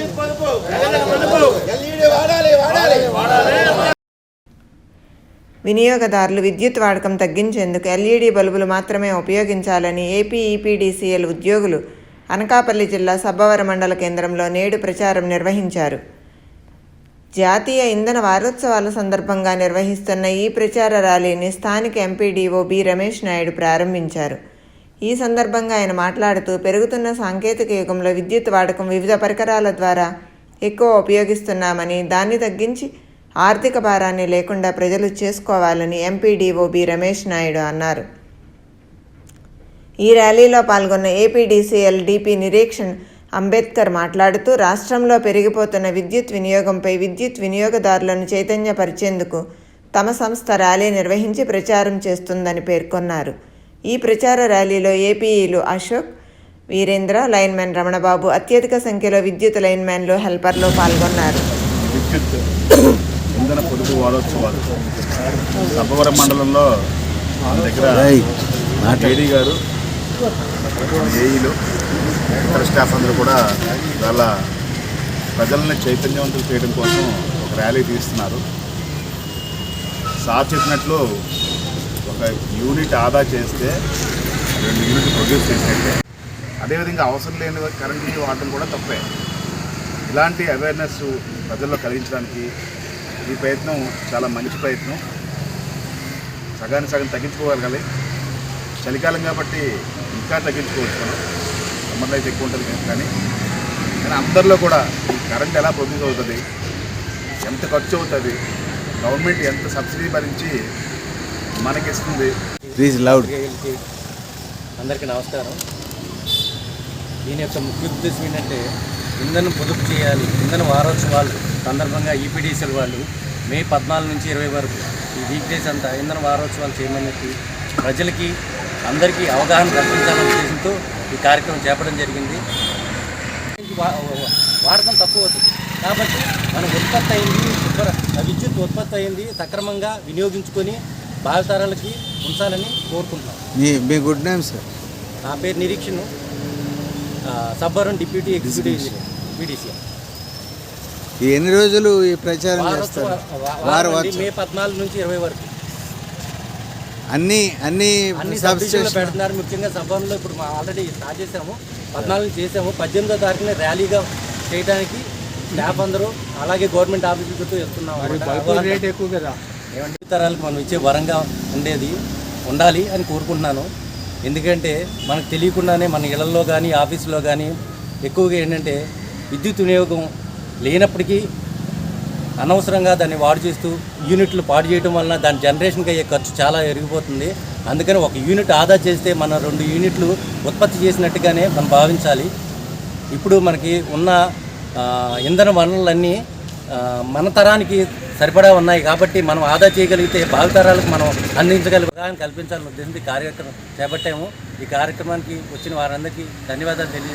విద్యుత్ పొదుపు ఎల్ఈడి వాడాలి వాడాలి వినియోగదారులు విద్యుత్ వాడకం తగ్గించేందుకు ఎల్ఈడీ బల్బులు మాత్రమే ఉపయోగించాలని ఏపీ ఈపీడీసీఎల్ ఉద్యోగులు అనకాపల్లి జిల్లా సబ్బవర మండల కేంద్రంలో నేడు ప్రచారం నిర్వహించారు. జాతీయ ఇంధన వారోత్సవాల సందర్భంగా నిర్వహిస్తున్న ఈ ప్రచార ర్యాలీని స్థానిక ఎంపీడీఓ బి రమేష్ నాయుడు ప్రారంభించారు. ఈ సందర్భంగా ఆయన మాట్లాడుతూ పెరుగుతున్న సాంకేతిక యుగంలో విద్యుత్ వాడకం వివిధ పరికరాల ద్వారా ఎక్కువ ఉపయోగిస్తున్నామని దాన్ని తగ్గించి ఆర్థిక భారాన్ని లేకుండా ప్రజలు చేసుకోవాలని ఎంపీడీఓ బి రమేష్ నాయుడు అన్నారు. ఈ ర్యాలీలో పాల్గొన్న ఏపీడీసీఎల్ డిపి నిరీక్షణ్ అంబేద్కర్ మాట్లాడుతూ రాష్ట్రంలో పెరిగిపోతున్న విద్యుత్ వినియోగంపై విద్యుత్ వినియోగదారులను చైతన్యపరిచేందుకు తమ సంస్థ ర్యాలీ నిర్వహించి ప్రచారం చేస్తుందని పేర్కొన్నారు. ఈ ప్రచార ర్యాలీలో ఏపీఈలు అశోక్ వీరేంద్ర లైన్మెన్ రమణబాబు అత్యధిక సంఖ్యలో విద్యుత్ లైన్మెన్లు హెల్పర్లు పాల్గొన్నారు. విద్యుత్ ఇంధన పొదుపు వారోత్సవాలు. సబ్బవరం మండలంలో మన దగ్గర ఏడీ గారు ఏఈలు ఇతర స్టాఫ్ అందరూ కూడా వాళ్ళ ప్రజల్ని చైతన్యవంతులు చేయడం కోసం ఒక ర్యాలీ తీస్తున్నారు. సార్ చెప్పినట్లు ఒక యూనిట్ ఆదా చేస్తే రెండు యూనిట్ ప్రొడ్యూస్ చేసినట్టే అదేవిధంగా అవసరం లేని కరెంట్ని వాడటం కూడా తప్పే. ఇలాంటి అవేర్నెస్ ప్రజల్లో కలిగించడానికి ఈ ప్రయత్నం చాలా మంచి ప్రయత్నం. సగానికి సగం తగ్గించుకోగలగాలి. చలికాలం కాబట్టి ఇంకా తగ్గించుకోవచ్చు మనం. సమ్మర్లో అయితే ఎక్కువ ఉంటుంది కానీ. కానీ అందరిలో కూడా ఈ కరెంట్ ఎలా ప్రొడ్యూస్ అవుతుంది ఎంత ఖర్చు అవుతుంది గవర్నమెంట్ ఎంత సబ్సిడీ భరించి మనకిస్తుంది. ప్లీజ్ లౌడ్ అందరికీ నమస్కారం. దీని యొక్క ముఖ్య ఉద్దేశం ఏంటంటే ఇంధనం పొదుపు చేయాలి ఇంధన వారోత్సవాలు సందర్భంగా ఈపీడీసీల వాళ్ళు మే పద్నాలుగు నుంచి ఇరవై వరకు ఈ వీక్ డేస్ అంతా ఇంధన వారోత్సవాలు చేయమని ప్రజలకి అందరికీ అవగాహన కల్పించాలనే ఉద్దేశంతో ఈ కార్యక్రమం చేపట్టడం జరిగింది. వాడకం తక్కువ అవుతుంది. కాబట్టి మన ఉత్పత్తి అయింది విద్యుత్ ఉత్పత్తి అయింది సక్రమంగా వినియోగించుకొని భావితరాలకి ఉంచాలని కోరుకుంటున్నాం. మీ మీ గుడ్ నేమ్ సార్ నా పేరు నిరీక్షను. Sabbavaram deputy executive engineer PDC. ఈ ఎన్ని రోజులు ఈ ప్రచారం చేస్తారు? వారం మే పద్నాలుగు నుంచి ఇరవై వరకు. అన్ని అన్ని అన్ని పెడుతున్నారు. ముఖ్యంగా సబ్బవరంలో ఇప్పుడు మా ఆల్రెడీ స్టార్ట్ చేసాము పద్నాలుగు నుంచి చేసాము పద్దెనిమిదో తారీఖున ర్యాలీగా చేయడానికి స్టాఫ్ అందరూ అలాగే గవర్నమెంట్ ఆఫీసులతో వెళ్తున్నాం. రేట్ ఎక్కువ కదా. ఏమంటే తరాలకు మనం ఇచ్చే వరంగా ఉండేది ఉండాలి అని కోరుకుంటున్నాను. ఎందుకంటే మనకు తెలియకుండానే మన ఇళ్ళలో కానీ ఆఫీసులో కానీ ఎక్కువగా ఏంటంటే విద్యుత్ వినియోగం లేనప్పటికీ అనవసరంగా దాన్ని వాడు చేస్తూ యూనిట్లు పాడు చేయడం వలన దాని జనరేషన్కి అయ్యే ఖర్చు చాలా పెరిగిపోతుంది అందుకని ఒక యూనిట్ ఆదా చేస్తే మన రెండు యూనిట్లు ఉత్పత్తి చేసినట్టుగానే మనం భావించాలి. ఇప్పుడు మనకి ఉన్న ఇంధన వనరులన్నీ మన తరానికి సరిపడా ఉన్నాయి కాబట్టి మనం ఆదా చేయగలిగితే భావితరాలకు మనం అందించగలిగే కల్పించాలని ఉద్దేశించి కార్యక్రమం చేపట్టాము. ఈ కార్యక్రమానికి వచ్చిన వారందరికీ ధన్యవాదాలు తెలియ